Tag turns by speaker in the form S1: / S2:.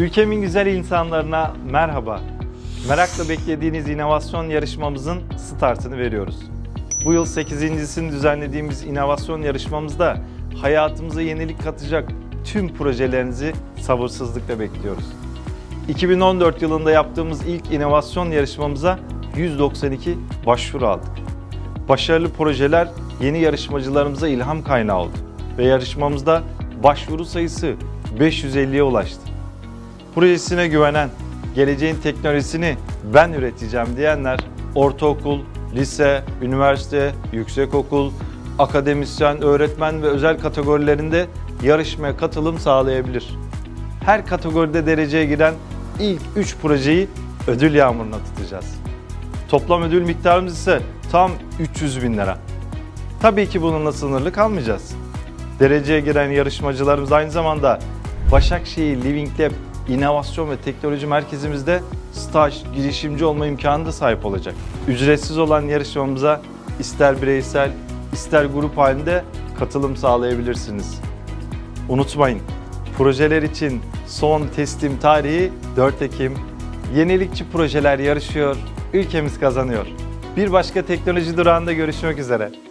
S1: Ülkemin güzel insanlarına merhaba. Merakla beklediğiniz inovasyon yarışmamızın startını veriyoruz. Bu yıl 8.sini düzenlediğimiz inovasyon yarışmamızda hayatımıza yenilik katacak tüm projelerinizi sabırsızlıkla bekliyoruz. 2014 yılında yaptığımız ilk inovasyon yarışmamıza 192 başvuru aldık. Başarılı projeler yeni yarışmacılarımıza ilham kaynağı oldu ve yarışmamızda başvuru sayısı 550'ye ulaştı. Projesine güvenen, geleceğin teknolojisini ben üreteceğim diyenler ortaokul, lise, üniversite, yüksekokul, akademisyen, öğretmen ve özel kategorilerinde yarışmaya katılım sağlayabilir. Her kategoride dereceye giren ilk 3 projeyi ödül yağmuruna tutacağız. Toplam ödül miktarımız ise tam 300 bin lira. Tabii ki bununla sınırlı kalmayacağız. Dereceye giren yarışmacılarımız aynı zamanda Başakşehir Living Lab İnovasyon ve Teknoloji Merkezimizde staj, girişimci olma imkanı da sahip olacak. Ücretsiz olan yarışmamıza ister bireysel, ister grup halinde katılım sağlayabilirsiniz. Unutmayın, projeler için son teslim tarihi 4 Ekim. Yenilikçi projeler yarışıyor, ülkemiz kazanıyor. Bir başka teknoloji durağında görüşmek üzere.